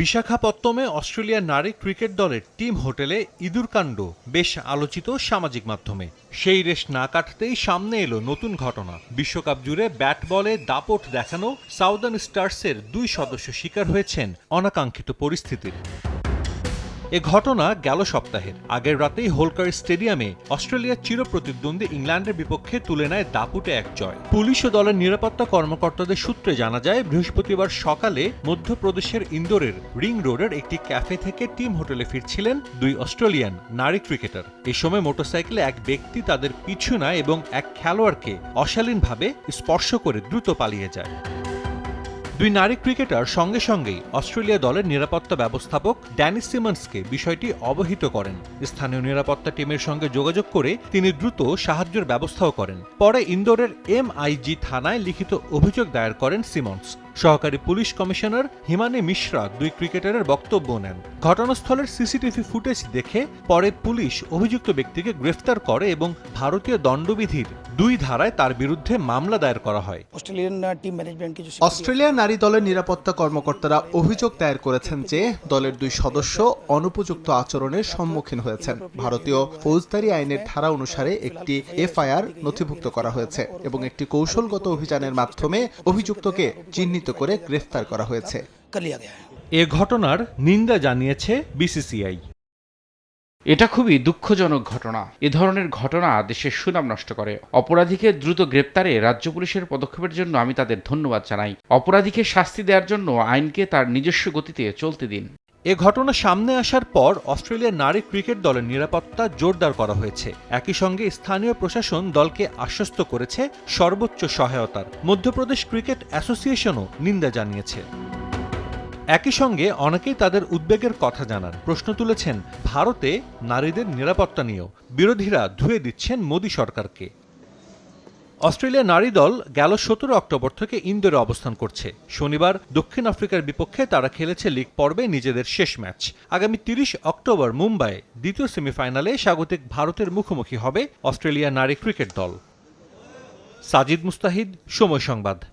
বিশাখাপত্তমে অস্ট্রেলিয়ার নারী ক্রিকেট দলের টিম হোটেলে ইঁদুর কাণ্ড, বেশ আলোচিত সামাজিক মাধ্যমে। সেই রেশ না কাটতেই সামনে এলো নতুন ঘটনা। বিশ্বকাপ জুড়ে ব্যাট বলে দাপট দেখানো সাউদার্ন স্টার্সের দুই সদস্য শিকার হয়েছেন অনাকাঙ্ক্ষিত পরিস্থিতির। এ ঘটনা গেল সপ্তাহের। আগের রাতেই হোলকার স্টেডিয়ামে অস্ট্রেলিয়ার চিরপ্রতিদ্বন্দ্বী ইংল্যান্ডের বিপক্ষে তুলে নেয় দাপুটে এক জয়। পুলিশ ও দলের নিরাপত্তা কর্মকর্তাদের সূত্রে জানা যায়, বৃহস্পতিবার সকালে মধ্যপ্রদেশের ইন্দোরের রিং রোডের একটি ক্যাফে থেকে টিম হোটেলে ফিরছিলেন দুই অস্ট্রেলিয়ান নারী ক্রিকেটার। এ সময় মোটরসাইকেলে এক ব্যক্তি তাদের পিছু নেয় এবং এক খেলোয়াড়কে অশালীনভাবে স্পর্শ করে দ্রুত পালিয়ে যায়। দুই নারী ক্রিকেটার সঙ্গে সঙ্গেই অস্ট্রেলিয়া দলের নিরাপত্তা ব্যবস্থাপক ড্যানি সিমন্সকে বিষয়টি অবহিত করেন। স্থানীয় নিরাপত্তা টিমের সঙ্গে যোগাযোগ করে তিনি দ্রুত সাহায্যের ব্যবস্থাও করেন। পরে ইন্দোরের এমআইজি থানায় লিখিত অভিযোগ দায়ের করেন সিমন্স। সহকারী পুলিশ কমিশনার হিমানি মিশ্রা দুই ক্রিকেটারের বক্তব্য নেন। ঘটনাস্থলের সিসিটিভি ফুটেজ দেখে পরে পুলিশ অভিযুক্ত ব্যক্তিকে গ্রেফতার করে এবং ভারতীয় দণ্ডবিধির দুই ধারায় তার বিরুদ্ধে মামলা দায়ের করা হয়। অস্ট্রেলিয়া নারী দলের নিরাপত্তা কর্মকর্তারা অভিযোগ দায়ের করেছেন যে দলের দুই সদস্য অনুপযুক্ত আচরণের সম্মুখীন হয়েছেন। ভারতীয় ফৌজদারি আইনের ধারা অনুসারে একটি এফআইআর নথিভুক্ত করা হয়েছে এবং একটি কৌশলগত অভিযানের মাধ্যমে অভিযুক্তকে চিহ্নিত চিহ্নিত করে গ্রেফতার করা হয়েছে। এ ঘটনার নিন্দা জানিয়েছে বিসিসিআই। এটা খুবই দুঃখজনক ঘটনা। এ ধরনের ঘটনা দেশের সুনাম নষ্ট করে। অপরাধীকে দ্রুত গ্রেপ্তারে রাজ্য পুলিশের পদক্ষেপের জন্য আমি তাদের ধন্যবাদ জানাই। অপরাধীকে শাস্তি দেওয়ার জন্য আইনকে তার নিজস্ব গতিতে চলতে দিন। এ ঘটনা সামনে আসার পর অস্ট্রেলিয়ার নারী ক্রিকেট দলের নিরাপত্তা জোরদার করা হয়েছে। একই সঙ্গে স্থানীয় প্রশাসন দলকে আশ্বস্ত করেছে সর্বোচ্চ সহায়তার। মধ্যপ্রদেশ ক্রিকেট অ্যাসোসিয়েশনও নিন্দা জানিয়েছে। একই সঙ্গে অনেকেই তাদের উদ্বেগের কথা জানান। প্রশ্ন তুলেছেন, ভারতে নারীদের নিরাপত্তা নিয়েও বিরোধীরা ধুয়ে দিচ্ছেন মোদী সরকারকে। অস্ট্রেলিয়া নারী দল গেল সতেরো অক্টোবর থেকে ইন্দোরে অবস্থান করছে। শনিবার দক্ষিণ আফ্রিকার বিপক্ষে তারা খেলেছে লিগ পর্বে নিজেদের শেষ ম্যাচ। আগামী তিরিশ অক্টোবর মুম্বাইয়ে দ্বিতীয় সেমিফাইনালে স্বাগতিক ভারতের মুখোমুখি হবে অস্ট্রেলিয়া নারী ক্রিকেট দল। সাজিদ মুস্তাহিদ, সময় সংবাদ।